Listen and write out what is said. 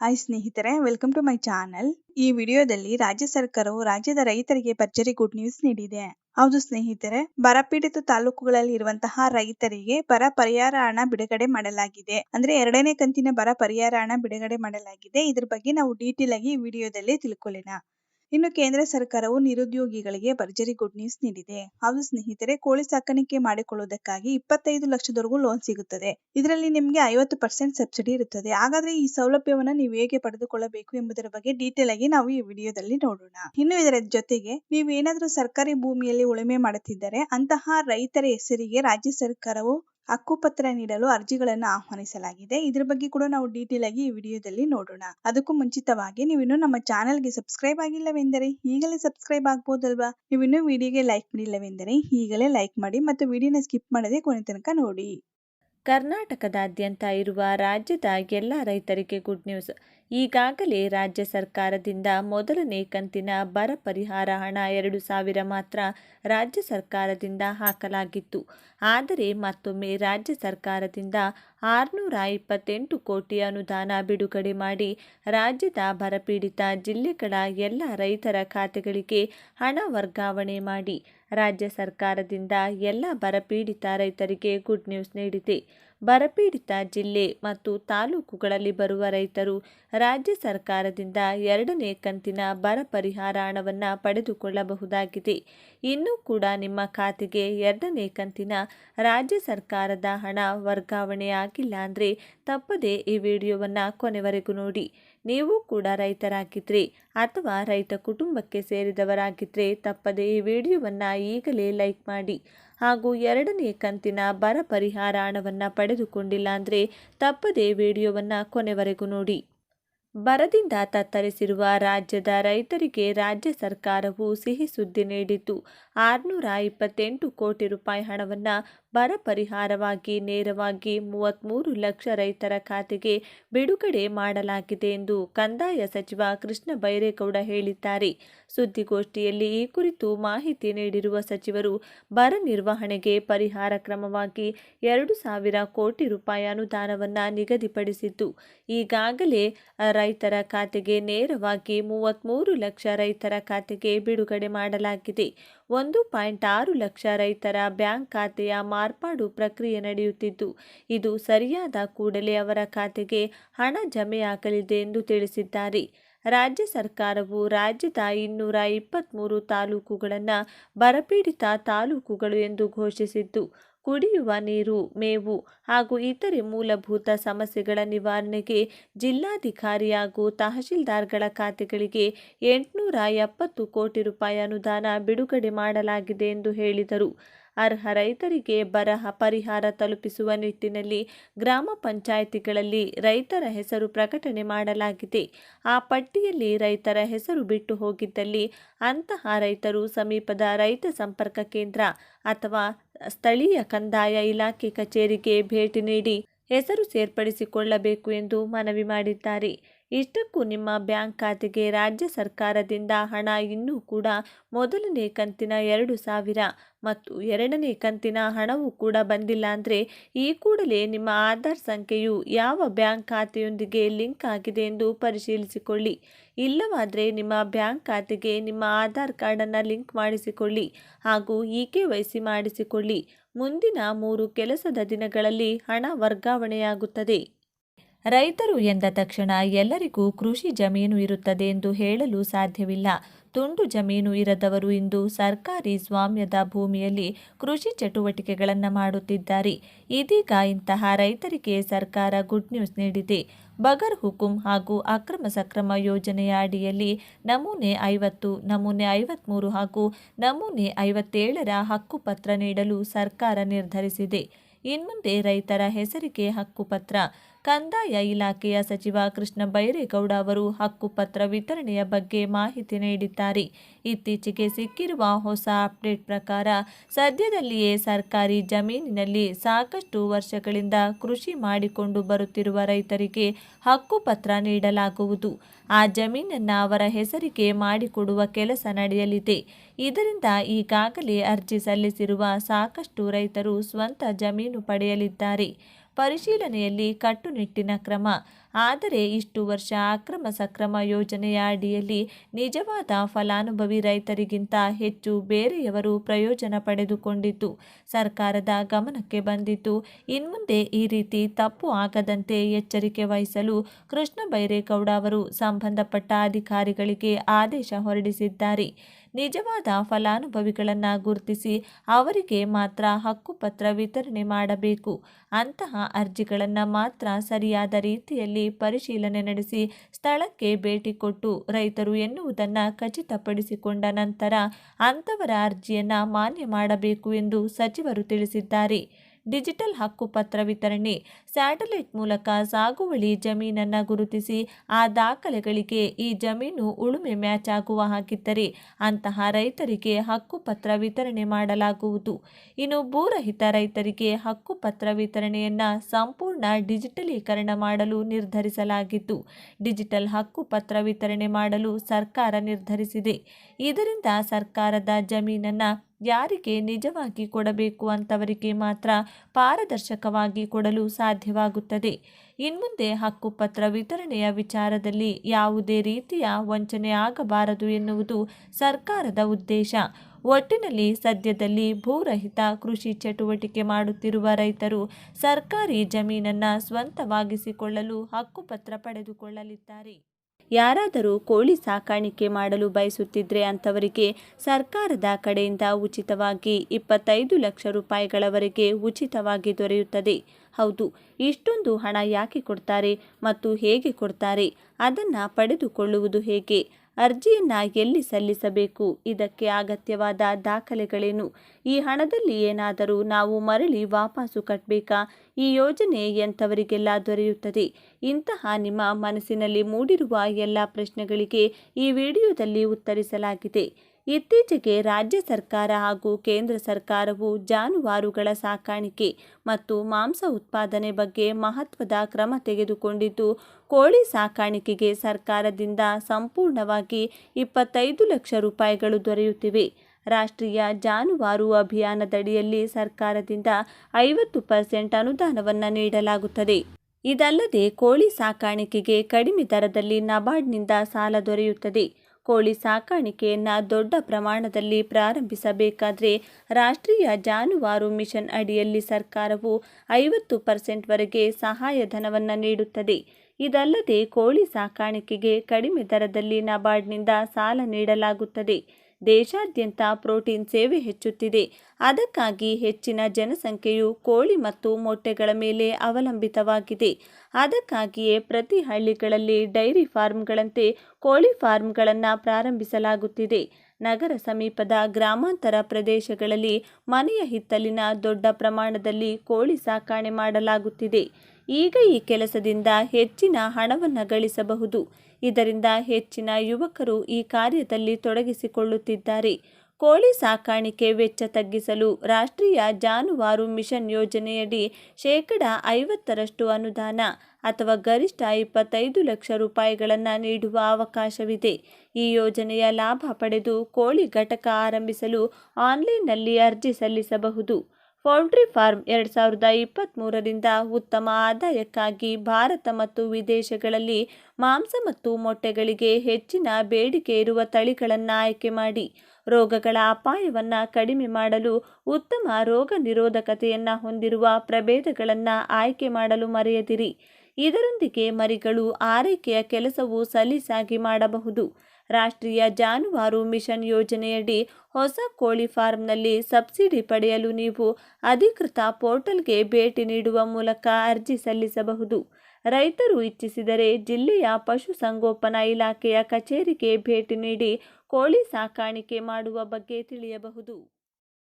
Hi ಸ್ನೇಹಿತರೆ welcome to my channel ಈ ವಿಡಿಯೋದಲ್ಲಿ ರಾಜ್ಯ ಸರ್ಕಾರವು ರಾಜ್ಯದ ರೈತರಿಗೆ ಭರ್ಜರಿ ಗುಡ್ ನ್ಯೂಸ್ ನೀಡಿದೆ. ಹೌದು ಸ್ನೇಹಿತರೆ, ಬರಪೀಡಿತ ತಾಲೂಕುಗಳಲ್ಲಿ ಇರುವಂತಹ ರೈತರಿಗೆ ಬರ ಪರಿಹಾರ ಹಣ ಬಿಡುಗಡೆ ಮಾಡಲಾಗಿದೆ. ಅಂದ್ರೆ ಎರಡನೇ ಕಂತಿನ ಬರ ಪರಿಹಾರ ಹಣ ಬಿಡುಗಡೆ ಮಾಡಲಾಗಿದೆ. ಇದ್ರ ಬಗ್ಗೆ ನಾವು ಡೀಟೇಲ್ ಆಗಿ ವಿಡಿಯೋದಲ್ಲಿ ತಿಳ್ಕೊಳ್ಳೋಣ. ಇನ್ನು ಕೇಂದ್ರ ಸರ್ಕಾರವು ನಿರುದ್ಯೋಗಿಗಳಿಗೆ ಭರ್ಜರಿ ಗುಡ್ ನ್ಯೂಸ್ ನೀಡಿದೆ. ಹೌದು ಸ್ನೇಹಿತರೆ, ಕೋಳಿ ಸಾಕಾಣಿಕೆ ಮಾಡಿಕೊಳ್ಳುವುದಕ್ಕಾಗಿ ಇಪ್ಪತ್ತೈದು ಲಕ್ಷದವರೆಗೂ ಲೋನ್ ಸಿಗುತ್ತದೆ. ಇದರಲ್ಲಿ ನಿಮಗೆ ಐವತ್ತು ಪರ್ಸೆಂಟ್ ಸಬ್ಸಿಡಿ ಇರುತ್ತದೆ. ಹಾಗಾದ್ರೆ ಈ ಸೌಲಭ್ಯವನ್ನು ನೀವು ಹೇಗೆ ಪಡೆದುಕೊಳ್ಳಬೇಕು ಎಂಬುದರ ಬಗ್ಗೆ ಡೀಟೇಲ್ ಆಗಿ ನಾವು ಈ ವಿಡಿಯೋದಲ್ಲಿ ನೋಡೋಣ. ಇನ್ನು ಇದರ ಜೊತೆಗೆ ನೀವು ಏನಾದರೂ ಸರ್ಕಾರಿ ಭೂಮಿಯಲ್ಲಿ ಉಳುಮೆ ಮಾಡುತ್ತಿದ್ದರೆ ಅಂತಹ ರೈತರ ಹೆಸರಿಗೆ ರಾಜ್ಯ ಸರ್ಕಾರವು ಹಕ್ಕುಪತ್ರ ನೀಡಲು ಅರ್ಜಿಗಳನ್ನು ಆಹ್ವಾನಿಸಲಾಗಿದೆ. ಇದ್ರ ಬಗ್ಗೆ ಕೂಡ ನಾವು ಡೀಟೇಲ್ ಆಗಿ ಈ ವಿಡಿಯೋದಲ್ಲಿ ನೋಡೋಣ. ಅದಕ್ಕೂ ಮುಂಚಿತವಾಗಿ ನೀವಿನ್ನು ನಮ್ಮ ನಮ್ಮ ಚಾನೆಲ್ಗೆ ಸಬ್ಸ್ಕ್ರೈಬ್ ಆಗಿಲ್ಲವೆಂದರೆ ಈಗಲೇ ಸಬ್ಸ್ಕ್ರೈಬ್ ಆಗ್ಬೋದಲ್ವಾ? ನೀವು ಇನ್ನೂ ವಿಡಿಯೋಗೆ ಲೈಕ್ ಮಾಡಿಲ್ಲವೆಂದರೆ ಈಗಲೇ ಲೈಕ್ ಮಾಡಿ ಮತ್ತು ವಿಡಿಯೋನ ಸ್ಕಿಪ್ ಮಾಡದೆ ಕೊನೆ ತನಕ ನೋಡಿ. ಕರ್ನಾಟಕದಾದ್ಯಂತ ಇರುವ ರಾಜ್ಯದ ಎಲ್ಲ ರೈತರಿಗೆ ಗುಡ್ ನ್ಯೂಸ್ ಈಗಾಗಲೇ ರಾಜ್ಯ ಸರ್ಕಾರದಿಂದ ಮೊದಲನೇ ಕಂತಿನ ಬರ ಪರಿಹಾರ ಹಣ ಎರಡು ಸಾವಿರ ಮಾತ್ರ ರಾಜ್ಯ ಸರ್ಕಾರದಿಂದ ಹಾಕಲಾಗಿತ್ತು. ಆದರೆ ಮತ್ತೊಮ್ಮೆ ರಾಜ್ಯ ಸರ್ಕಾರದಿಂದ ಆರುನೂರ ಇಪ್ಪತ್ತೆಂಟು ಕೋಟಿ ಅನುದಾನ ಬಿಡುಗಡೆ ಮಾಡಿ ರಾಜ್ಯದ ಬರಪೀಡಿತ ಜಿಲ್ಲೆಗಳ ಎಲ್ಲ ರೈತರ ಖಾತೆಗಳಿಗೆ ಹಣ ವರ್ಗಾವಣೆ ಮಾಡಿ. ರಾಜ್ಯ ಸರ್ಕಾರದಿಂದ ಎಲ್ಲ ಬರಪೀಡಿತ ರೈತರಿಗೆ ಗುಡ್ ನ್ಯೂಸ್ ನೀಡಿದೆ. ಬರಪೀಡಿತ ಜಿಲ್ಲೆ ಮತ್ತು ತಾಲೂಕುಗಳಲ್ಲಿ ಬರುವ ರೈತರು ರಾಜ್ಯ ಸರ್ಕಾರದಿಂದ ಎರಡನೇ ಕಂತಿನ ಬರ ಪರಿಹಾರ ಹಣವನ್ನು ಪಡೆದುಕೊಳ್ಳಬಹುದಾಗಿದೆ. ಇನ್ನೂ ಕೂಡ ನಿಮ್ಮ ಖಾತೆಗೆ ಎರಡನೇ ಕಂತಿನ ರಾಜ್ಯ ಸರ್ಕಾರದ ಹಣ ವರ್ಗಾವಣೆ ಆಗಿಲ್ಲ ಅಂದರೆ ತಪ್ಪದೇ ಈ ವಿಡಿಯೋವನ್ನು ಕೊನೆವರೆಗೂ ನೋಡಿ. ನೀವು ಕೂಡ ರೈತರಾಗಿದ್ದರೆ ಅಥವಾ ರೈತ ಕುಟುಂಬಕ್ಕೆ ಸೇರಿದವರಾಗಿದ್ದರೆ ತಪ್ಪದೇ ಈ ವಿಡಿಯೋವನ್ನು ಈಗಲೇ ಲೈಕ್ ಮಾಡಿ. ಹಾಗೂ ಎರಡನೇ ಕಂತಿನ ಬರ ಪರಿಹಾರ ಹಣವನ್ನು ಪಡೆದುಕೊಂಡಿಲ್ಲ ಅಂದರೆ ತಪ್ಪದೇ ವಿಡಿಯೋವನ್ನು ಕೊನೆವರೆಗೂ ನೋಡಿ. ಬರದಿಂದ ತತ್ತರಿಸಿರುವ ರಾಜ್ಯದ ರೈತರಿಗೆ ರಾಜ್ಯ ಸರ್ಕಾರವು ಸಿಹಿ ಸುದ್ದಿ ನೀಡಿದ್ದು ಆರುನೂರ ಇಪ್ಪತ್ತೆಂಟು ಕೋಟಿ ರೂಪಾಯಿ ಹಣವನ್ನು ಬರ ಪರಿಹಾರವಾಗಿ ನೇರವಾಗಿ ಮೂವತ್ತ್ಮೂರು ಲಕ್ಷ ರೈತರ ಖಾತೆಗೆ ಬಿಡುಗಡೆ ಮಾಡಲಾಗಿದೆ ಎಂದು ಕಂದಾಯ ಸಚಿವ ಕೃಷ್ಣ ಬೈರೇಗೌಡ ಹೇಳಿದ್ದಾರೆ. ಸುದ್ದಿಗೋಷ್ಠಿಯಲ್ಲಿ ಈ ಕುರಿತು ಮಾಹಿತಿ ನೀಡಿರುವ ಸಚಿವರು, ಬರ ನಿರ್ವಹಣೆಗೆ ಪರಿಹಾರ ಕ್ರಮವಾಗಿ ಎರಡು ಸಾವಿರ ಕೋಟಿ ರೂಪಾಯಿ ಅನುದಾನವನ್ನು ನಿಗದಿಪಡಿಸಿದ್ದು, ಈಗಾಗಲೇ ರೈತರ ಖಾತೆಗೆ ನೇರವಾಗಿ ಮೂವತ್ತ್ಮೂರು ಲಕ್ಷ ರೈತರ ಖಾತೆಗೆ ಬಿಡುಗಡೆ ಮಾಡಲಾಗಿದೆ. ಒಂದು ಪಾಯಿಂಟ್ ಆರು ಲಕ್ಷ ರೈತರ ಬ್ಯಾಂಕ್ ಖಾತೆಯ ಮಾರ್ಪಾಡು ಪ್ರಕ್ರಿಯೆ ನಡೆಯುತ್ತಿದ್ದು, ಇದು ಸರಿಯಾದ ಕೂಡಲೇ ಅವರ ಖಾತೆಗೆ ಹಣ ಜಮೆಯಾಗಲಿದೆ ಎಂದು ತಿಳಿಸಿದ್ದಾರೆ. ರಾಜ್ಯ ಸರ್ಕಾರವು ರಾಜ್ಯದ ಇನ್ನೂರ ಇಪ್ಪತ್ತ್ಮೂರು ತಾಲೂಕುಗಳನ್ನು ಬರಪೀಡಿತ ತಾಲೂಕುಗಳು ಎಂದು ಘೋಷಿಸಿದ್ದು ಕುಡಿಯುವ ನೀರು, ಮೇವು ಹಾಗೂ ಇತರೆ ಮೂಲಭೂತ ಸಮಸ್ಯೆಗಳ ನಿವಾರಣೆಗೆ ಜಿಲ್ಲಾಧಿಕಾರಿ ಹಾಗೂ ತಹಶೀಲ್ದಾರ್ಗಳ ಖಾತೆಗಳಿಗೆ ಎಂಟುನೂರ ಎಪ್ಪತ್ತು ಕೋಟಿ ರೂಪಾಯಿ ಅನುದಾನ ಬಿಡುಗಡೆ ಮಾಡಲಾಗಿದೆ ಎಂದು ಹೇಳಿದರು. ಅರ್ಹ ರೈತರಿಗೆ ಬರಹ ಪರಿಹಾರ ತಲುಪಿಸುವ ನಿಟ್ಟಿನಲ್ಲಿ ಗ್ರಾಮ ಪಂಚಾಯಿತಿಗಳಲ್ಲಿ ರೈತರ ಹೆಸರು ಪ್ರಕಟಣೆ ಮಾಡಲಾಗಿದೆ. ಆ ಪಟ್ಟಿಯಲ್ಲಿ ರೈತರ ಹೆಸರು ಬಿಟ್ಟು ಹೋಗಿದ್ದಲ್ಲಿ ಅಂತಹ ರೈತರು ಸಮೀಪದ ರೈತ ಸಂಪರ್ಕ ಕೇಂದ್ರ ಅಥವಾ ಸ್ಥಳೀಯ ಕಂದಾಯ ಇಲಾಖೆ ಕಚೇರಿಗೆ ಭೇಟಿ ನೀಡಿ ಹೆಸರು ಸೇರ್ಪಡಿಸಿಕೊಳ್ಳಬೇಕು ಎಂದು ಮನವಿ ಮಾಡಿದ್ದಾರೆ. ಇಷ್ಟಕ್ಕೂ ನಿಮ್ಮ ಬ್ಯಾಂಕ್ ಖಾತೆಗೆ ರಾಜ್ಯ ಸರ್ಕಾರದಿಂದ ಹಣ ಇನ್ನೂ ಕೂಡ ಮೊದಲನೇ ಕಂತಿನ ಎರಡು ಸಾವಿರ ಮತ್ತು ಎರಡನೇ ಕಂತಿನ ಹಣವೂ ಕೂಡ ಬಂದಿಲ್ಲ ಅಂದರೆ ಈ ಕೂಡಲೇ ನಿಮ್ಮ ಆಧಾರ್ ಸಂಖ್ಯೆಯು ಯಾವ ಬ್ಯಾಂಕ್ ಖಾತೆಯೊಂದಿಗೆ ಲಿಂಕ್ ಆಗಿದೆ ಎಂದು ಪರಿಶೀಲಿಸಿಕೊಳ್ಳಿ. ಇಲ್ಲವಾದರೆ ನಿಮ್ಮ ಬ್ಯಾಂಕ್ ಖಾತೆಗೆ ನಿಮ್ಮ ಆಧಾರ್ ಕಾರ್ಡನ್ನು ಲಿಂಕ್ ಮಾಡಿಸಿಕೊಳ್ಳಿ ಹಾಗೂ ಇ ಕೆ ಮಾಡಿಸಿಕೊಳ್ಳಿ. ಮುಂದಿನ ಮೂರು ಕೆಲಸದ ದಿನಗಳಲ್ಲಿ ಹಣ ವರ್ಗಾವಣೆಯಾಗುತ್ತದೆ. ರೈತರು ಎಂದ ತಕ್ಷಣ ಎಲ್ಲರಿಗೂ ಕೃಷಿ ಜಮೀನು ಇರುತ್ತದೆ ಎಂದು ಹೇಳಲು ಸಾಧ್ಯವಿಲ್ಲ. ತುಂಡು ಜಮೀನು ಇರದವರು ಇಂದು ಸರ್ಕಾರಿ ಸ್ವಾಮ್ಯದ ಭೂಮಿಯಲ್ಲಿ ಕೃಷಿ ಚಟುವಟಿಕೆಗಳನ್ನು ಮಾಡುತ್ತಿದ್ದಾರೆ. ಇದೀಗ ಇಂತಹ ರೈತರಿಗೆ ಸರ್ಕಾರ ಗುಡ್ ನ್ಯೂಸ್ ನೀಡಿದೆ. ಬಗರ್ ಹುಕುಂ ಹಾಗೂ ಅಕ್ರಮ ಸಕ್ರಮ ಯೋಜನೆಯ ಅಡಿಯಲ್ಲಿ ನಮೂನೆ ಐವತ್ತು, ನಮೂನೆ ಐವತ್ತ್ಮೂರು ಹಾಗೂ ನಮೂನೆ ಐವತ್ತೇಳರ ಹಕ್ಕುಪತ್ರ ನೀಡಲು ಸರ್ಕಾರ ನಿರ್ಧರಿಸಿದೆ. ಇನ್ಮುಂದೆ ರೈತರ ಹೆಸರಿಗೆ ಹಕ್ಕುಪತ್ರ. ಕಂದಾಯ ಇಲಾಖೆಯ ಸಚಿವ ಕೃಷ್ಣ ಬೈರೇಗೌಡ ಅವರು ಹಕ್ಕುಪತ್ರ ವಿತರಣೆಯ ಬಗ್ಗೆ ಮಾಹಿತಿ ನೀಡಿದ್ದಾರೆ. ಇತ್ತೀಚೆಗೆ ಸಿಕ್ಕಿರುವ ಹೊಸ ಅಪ್ಡೇಟ್ ಪ್ರಕಾರ ಸದ್ಯದಲ್ಲಿಯೇ ಸರ್ಕಾರಿ ಜಮೀನಿನಲ್ಲಿ ಸಾಕಷ್ಟು ವರ್ಷಗಳಿಂದ ಕೃಷಿ ಮಾಡಿಕೊಂಡು ಬರುತ್ತಿರುವ ರೈತರಿಗೆ ಹಕ್ಕುಪತ್ರ ನೀಡಲಾಗುವುದು. ಆ ಜಮೀನನ್ನು ಅವರ ಹೆಸರಿಗೆ ಮಾಡಿಕೊಡುವ ಕೆಲಸ ನಡೆಯಲಿದೆ. ಇದರಿಂದ ಈಗಾಗಲೇ ಅರ್ಜಿ ಸಲ್ಲಿಸಿರುವ ಸಾಕಷ್ಟು ರೈತರು ಸ್ವಂತ ಜಮೀನು ಪಡೆಯಲಿದ್ದಾರೆ. ಪರಿಶೀಲನೆಯಲ್ಲಿ ಕಟ್ಟುನಿಟ್ಟಿನ ಕ್ರಮ ಆದರೆ ಇಷ್ಟು ವರ್ಷ ಅಕ್ರಮ ಸಕ್ರಮ ಯೋಜನೆಯ ಅಡಿಯಲ್ಲಿ ನಿಜವಾದ ಫಲಾನುಭವಿ ರೈತರಿಗಿಂತ ಹೆಚ್ಚು ಬೇರೆಯವರು ಪ್ರಯೋಜನ ಪಡೆದುಕೊಂಡಿದ್ದು, ಸರ್ಕಾರದ ಗಮನಕ್ಕೆ ಬಂದಿತು ಇನ್ಮುಂದೆ ಈ ರೀತಿ ತಪ್ಪು ಆಗದಂತೆ ಎಚ್ಚರಿಕೆ ವಹಿಸಲು ಕೃಷ್ಣ ಬೈರೇಗೌಡ ಅವರು ಸಂಬಂಧಪಟ್ಟ ಅಧಿಕಾರಿಗಳಿಗೆ ಆದೇಶ ಹೊರಡಿಸಿದ್ದಾರೆ. ನಿಜವಾದ ಫಲಾನುಭವಿಗಳನ್ನು ಗುರುತಿಸಿ ಅವರಿಗೆ ಮಾತ್ರ ಹಕ್ಕುಪತ್ರ ವಿತರಣೆ ಮಾಡಬೇಕು. ಅಂತಹ ಅರ್ಜಿಗಳನ್ನು ಮಾತ್ರ ಸರಿಯಾದ ರೀತಿಯಲ್ಲಿ ಪರಿಶೀಲನೆ ನಡೆಸಿ ಸ್ಥಳಕ್ಕೆ ಭೇಟಿ ಕೊಟ್ಟು ರೈತರು ಎನ್ನುವುದನ್ನು ಖಚಿತಪಡಿಸಿಕೊಂಡ ನಂತರ ಅಂಥವರ ಅರ್ಜಿಯನ್ನು ಮಾನ್ಯ ಮಾಡಬೇಕು ಎಂದು ಸಚಿವರು ತಿಳಿಸಿದ್ದಾರೆ. ಡಿಜಿಟಲ್ ಹಕ್ಕುಪತ್ರ ವಿತರಣೆ. ಸ್ಯಾಟಲೈಟ್ ಮೂಲಕ ಸಾಗುವಳಿ ಜಮೀನನ್ನು ಗುರುತಿಸಿ ಆ ದಾಖಲೆಗಳಿಗೆ ಈ ಜಮೀನು ಉಳುಮೆ ಮ್ಯಾಚ್ ಆಗುವ ಹಾಗಿದ್ದರೆ ಅಂತಹ ರೈತರಿಗೆ ಹಕ್ಕುಪತ್ರ ವಿತರಣೆ ಮಾಡಲಾಗುವುದು. ಇನ್ನು ಭೂರಹಿತ ರೈತರಿಗೆ ಹಕ್ಕುಪತ್ರ ವಿತರಣೆಯನ್ನು ಸಂಪೂರ್ಣ ಡಿಜಿಟಲೀಕರಣ ಮಾಡಲು ನಿರ್ಧರಿಸಲಾಗಿದ್ದು, ಡಿಜಿಟಲ್ ಹಕ್ಕುಪತ್ರ ವಿತರಣೆ ಮಾಡಲು ಸರ್ಕಾರ ನಿರ್ಧರಿಸಿದೆ. ಇದರಿಂದ ಸರ್ಕಾರದ ಜಮೀನನ್ನು ಯಾರಿಗೆ ನಿಜವಾಗಿ ಕೊಡಬೇಕು ಅಂತವರಿಗೆ ಮಾತ್ರ ಪಾರದರ್ಶಕವಾಗಿ ಕೊಡಲು ಸಾಧ್ಯವಾಗುತ್ತದೆ. ಇನ್ಮುಂದೆ ಹಕ್ಕುಪತ್ರ ವಿತರಣೆಯ ವಿಚಾರದಲ್ಲಿ ಯಾವುದೇ ರೀತಿಯ ವಂಚನೆ ಆಗಬಾರದು ಎನ್ನುವುದು ಸರ್ಕಾರದ ಉದ್ದೇಶ. ಒಟ್ಟಿನಲ್ಲಿ ಸದ್ಯದಲ್ಲಿ ಭೂರಹಿತ ಕೃಷಿ ಚಟುವಟಿಕೆ ಮಾಡುತ್ತಿರುವ ರೈತರು ಸರ್ಕಾರಿ ಜಮೀನನ್ನು ಸ್ವಂತವಾಗಿಸಿಕೊಳ್ಳಲು ಹಕ್ಕುಪತ್ರ ಪಡೆದುಕೊಳ್ಳಲಿದ್ದಾರೆ. ಯಾರಾದರೂ ಕೋಳಿ ಸಾಕಾಣಿಕೆ ಮಾಡಲು ಬಯಸುತ್ತಿದ್ದರೆ ಅಂಥವರಿಗೆ ಸರ್ಕಾರದ ಕಡೆಯಿಂದ ಉಚಿತವಾಗಿ ಇಪ್ಪತ್ತೈದು ಲಕ್ಷ ರೂಪಾಯಿಗಳವರೆಗೆ ಉಚಿತವಾಗಿ ದೊರೆಯುತ್ತದೆ. ಹೌದು, ಇಷ್ಟೊಂದು ಹಣ ಯಾಕೆ ಕೊಡ್ತಾರೆ ಮತ್ತು ಹೇಗೆ ಕೊಡ್ತಾರೆ? ಅದನ್ನು ಪಡೆದುಕೊಳ್ಳುವುದು ಹೇಗೆ? ಅರ್ಜಿಯನ್ನು ಎಲ್ಲಿ ಸಲ್ಲಿಸಬೇಕು? ಇದಕ್ಕೆ ಅಗತ್ಯವಾದ ದಾಖಲೆಗಳೇನು? ಈ ಹಣದಲ್ಲಿ ಏನಾದರೂ ನಾವು ಮರಳಿ ವಾಪಸ್ಸು ಕಟ್ಟಬೇಕಾ ಈ ಯೋಜನೆ ಎಂಥವರಿಗೆಲ್ಲ ದೊರೆಯುತ್ತದೆ? ಇಂತಹ ನಿಮ್ಮ ಮನಸ್ಸಿನಲ್ಲಿ ಮೂಡಿರುವ ಎಲ್ಲ ಪ್ರಶ್ನೆಗಳಿಗೆ ಈ ವಿಡಿಯೋದಲ್ಲಿ ಉತ್ತರಿಸಲಾಗಿದೆ. ಇತ್ತೀಚೆಗೆ ರಾಜ್ಯ ಸರ್ಕಾರ ಹಾಗೂ ಕೇಂದ್ರ ಸರ್ಕಾರವು ಜಾನುವಾರುಗಳ ಸಾಕಾಣಿಕೆ ಮತ್ತು ಮಾಂಸ ಉತ್ಪಾದನೆ ಬಗ್ಗೆ ಮಹತ್ವದ ಕ್ರಮ ತೆಗೆದುಕೊಂಡಿದ್ದು, ಕೋಳಿ ಸಾಕಾಣಿಕೆಗೆ ಸರ್ಕಾರದಿಂದ ಸಂಪೂರ್ಣವಾಗಿ ಇಪ್ಪತ್ತೈದು ಲಕ್ಷ ರೂಪಾಯಿಗಳು ದೊರೆಯುತ್ತಿವೆ. ರಾಷ್ಟ್ರೀಯ ಜಾನುವಾರು ಅಭಿಯಾನದಡಿಯಲ್ಲಿ ಸರ್ಕಾರದಿಂದ ಐವತ್ತು ಪರ್ಸೆಂಟ್ ಅನುದಾನವನ್ನು ನೀಡಲಾಗುತ್ತದೆ. ಇದಲ್ಲದೆ ಕೋಳಿ ಸಾಕಾಣಿಕೆಗೆ ಕಡಿಮೆ ದರದಲ್ಲಿ ನಬಾರ್ಡ್ನಿಂದ ಸಾಲ ದೊರೆಯುತ್ತದೆ. ಕೋಳಿ ಸಾಕಾಣಿಕೆಯನ್ನು ದೊಡ್ಡ ಪ್ರಮಾಣದಲ್ಲಿ ಪ್ರಾರಂಭಿಸಬೇಕಾದರೆ ರಾಷ್ಟ್ರೀಯ ಜಾನುವಾರು ಮಿಷನ್ ಅಡಿಯಲ್ಲಿ ಸರ್ಕಾರವು ಐವತ್ತು ಪರ್ಸೆಂಟ್ವರೆಗೆ ಸಹಾಯಧನವನ್ನು ನೀಡುತ್ತದೆ. ಇದಲ್ಲದೆ ಕೋಳಿ ಸಾಕಾಣಿಕೆಗೆ ಕಡಿಮೆ ದರದಲ್ಲಿ ನಬಾರ್ಡ್ನಿಂದ ಸಾಲ ನೀಡಲಾಗುತ್ತದೆ. ದೇಶಾದ್ಯಂತ ಪ್ರೋಟೀನ್ ಸೇವೆ ಹೆಚ್ಚುತ್ತಿದೆ. ಅದಕ್ಕಾಗಿ ಹೆಚ್ಚಿನ ಜನಸಂಖ್ಯೆಯು ಕೋಳಿ ಮತ್ತು ಮೊಟ್ಟೆಗಳ ಮೇಲೆ ಅವಲಂಬಿತವಾಗಿದೆ. ಅದಕ್ಕಾಗಿಯೇ ಪ್ರತಿ ಹಳ್ಳಿಗಳಲ್ಲಿ ಡೈರಿ ಫಾರ್ಮ್ಗಳಂತೆ ಕೋಳಿ ಫಾರ್ಮ್ಗಳನ್ನು ಪ್ರಾರಂಭಿಸಲಾಗುತ್ತಿದೆ. ನಗರ ಸಮೀಪದ ಗ್ರಾಮಾಂತರ ಪ್ರದೇಶಗಳಲ್ಲಿ ಮನೆಯ ಹಿತ್ತಲಿನ ದೊಡ್ಡ ಪ್ರಮಾಣದಲ್ಲಿ ಕೋಳಿ ಸಾಕಾಣೆ ಮಾಡಲಾಗುತ್ತಿದೆ. ಈಗ ಈ ಕೆಲಸದಿಂದ ಹೆಚ್ಚಿನ ಹಣವನ್ನು ಗಳಿಸಬಹುದು. ಇದರಿಂದ ಹೆಚ್ಚಿನ ಯುವಕರು ಈ ಕಾರ್ಯದಲ್ಲಿ ತೊಡಗಿಸಿಕೊಳ್ಳುತ್ತಿದ್ದಾರೆ. ಕೋಳಿ ಸಾಕಾಣಿಕೆ ವೆಚ್ಚ ತಗ್ಗಿಸಲು ರಾಷ್ಟ್ರೀಯ ಜಾನುವಾರು ಮಿಷನ್ ಯೋಜನೆಯಡಿ ಶೇಕಡ ಐವತ್ತರಷ್ಟು ಅನುದಾನ ಅಥವಾ ಗರಿಷ್ಠ ಇಪ್ಪತ್ತೈದು ಲಕ್ಷ ರೂಪಾಯಿಗಳನ್ನು ನೀಡುವ ಅವಕಾಶವಿದೆ. ಈ ಯೋಜನೆಯ ಲಾಭ ಪಡೆದು ಕೋಳಿ ಘಟಕ ಆರಂಭಿಸಲು ಆನ್ಲೈನ್ನಲ್ಲಿ ಅರ್ಜಿ ಸಲ್ಲಿಸಬಹುದು. ಪೌಲ್ಟ್ರಿ ಫಾರ್ಮ್ ಎರಡು ಸಾವಿರದ ಇಪ್ಪತ್ತ್ಮೂರರಿಂದ ಉತ್ತಮ ಆದಾಯಕ್ಕಾಗಿ ಭಾರತ ಮತ್ತು ವಿದೇಶಗಳಲ್ಲಿ ಮಾಂಸ ಮತ್ತು ಮೊಟ್ಟೆಗಳಿಗೆ ಹೆಚ್ಚಿನ ಬೇಡಿಕೆ ಇರುವ ತಳಿಗಳನ್ನು ಆಯ್ಕೆ ಮಾಡಿ. ರೋಗಗಳ ಅಪಾಯವನ್ನು ಕಡಿಮೆ ಮಾಡಲು ಉತ್ತಮ ರೋಗ ನಿರೋಧಕತೆಯನ್ನು ಹೊಂದಿರುವ ಪ್ರಭೇದಗಳನ್ನು ಆಯ್ಕೆ ಮಾಡಲು ಮರೆಯದಿರಿ. ಇದರೊಂದಿಗೆ ಮರಿಗಳು ಆರೈಕೆಯ ಕೆಲಸವು ಸಲೀಸಾಗಿ ಮಾಡಬಹುದು. ರಾಷ್ಟ್ರೀಯ ಜಾನುವಾರು ಮಿಷನ್ ಯೋಜನೆಯಡಿ ಹೊಸ ಕೋಳಿ ಫಾರ್ಮ್ನಲ್ಲಿ ಸಬ್ಸಿಡಿ ಪಡೆಯಲು ನೀವು ಅಧಿಕೃತ ಪೋರ್ಟಲ್ಗೆ ಭೇಟಿ ನೀಡುವ ಮೂಲಕ ಅರ್ಜಿ ಸಲ್ಲಿಸಬಹುದು. ರೈತರು ಇಚ್ಛಿಸಿದರೆ ಜಿಲ್ಲೆಯ ಪಶುಸಂಗೋಪನಾ ಇಲಾಖೆಯ ಕಚೇರಿಗೆ ಭೇಟಿ ನೀಡಿ ಕೋಳಿ ಸಾಕಾಣಿಕೆ ಮಾಡುವ ಬಗ್ಗೆ ತಿಳಿಯಬಹುದು.